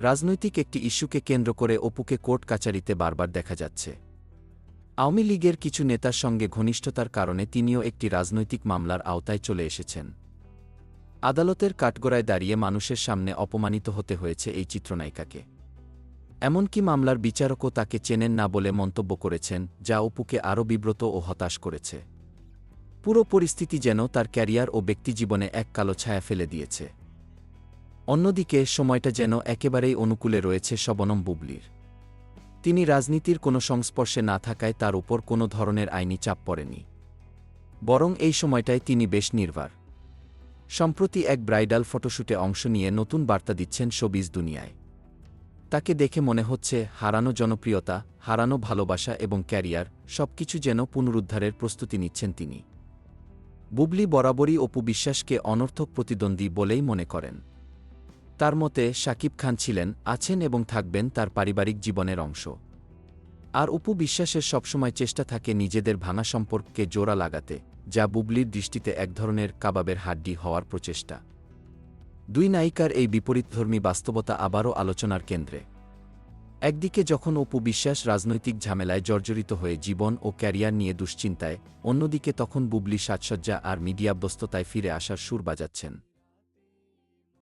রাজনৈতিক একটি ইস্যুকে কেন্দ্র করে অপুকে কোর্ট কাচারিতে বারবার দেখা যাচ্ছে। আওয়ামী লীগের কিছু নেতার সঙ্গে ঘনিষ্ঠতার কারণে তিনিও একটি রাজনৈতিক মামলার আওতায় চলে এসেছেন। আদালতের কাঠগড়ায় দাঁড়িয়ে মানুষের সামনে অপমানিত হতে হয়েছে এই চিত্রনায়িকাকে। এমনকি মামলার বিচারকও তাকে চেনেন না বলে মন্তব্য করেছেন, যা অপুকে আরও বিব্রত ও হতাশ করেছে। পুরো পরিস্থিতি যেন তার ক্যারিয়ার ও ব্যক্তিজীবনে এক কালো ছায়া ফেলে দিয়েছে। অন্যদিকে, সময়টা যেন একেবারেই অনুকূলে রয়েছে শবনম বুবলির। তিনি রাজনীতির কোনো সংস্পর্শে না থাকায় তার উপর কোনো ধরনের আইনি চাপ পড়েনি। বরং এই সময়টায় তিনি বেশ নির্ভার। সম্প্রতি এক ব্রাইডাল ফটোশ্যুটে অংশ নিয়ে নতুন বার্তা দিচ্ছেন শোবিজ দুনিয়ায়। তাকে দেখে মনে হচ্ছে হারানো জনপ্রিয়তা, হারানো ভালোবাসা এবং ক্যারিয়ার সবকিছু যেন পুনরুদ্ধারের প্রস্তুতি নিচ্ছেন তিনি। বুবলি বরাবরই অপু বিশ্বাসকে অনর্থক প্রতিদ্বন্দ্বী বলেই মনে করেন। তার মতে শাকিব খান ছিলেন, আছেন এবং থাকবেন তার পারিবারিক জীবনের অংশ। আর অপু বিশ্বাসের সবসময় চেষ্টা থাকে নিজেদের ভাঙা সম্পর্ককে জোড়া লাগাতে, যা বুবলির দৃষ্টিতে এক ধরনের কাবাবের হাড্ডি হওয়ার প্রচেষ্টা। দুই নায়িকার এই বিপরীতধর্মী বাস্তবতা আবারও আলোচনার কেন্দ্রে। একদিকে যখন অপু বিশ্বাস রাজনৈতিক ঝামেলায় জর্জরিত হয়ে জীবন ও ক্যারিয়ার নিয়ে দুশ্চিন্তায়, অন্যদিকে তখন বুবলি সাজসজ্জা আর মিডিয়া ব্যস্ততায় ফিরে আসার সুর বাজাচ্ছেন।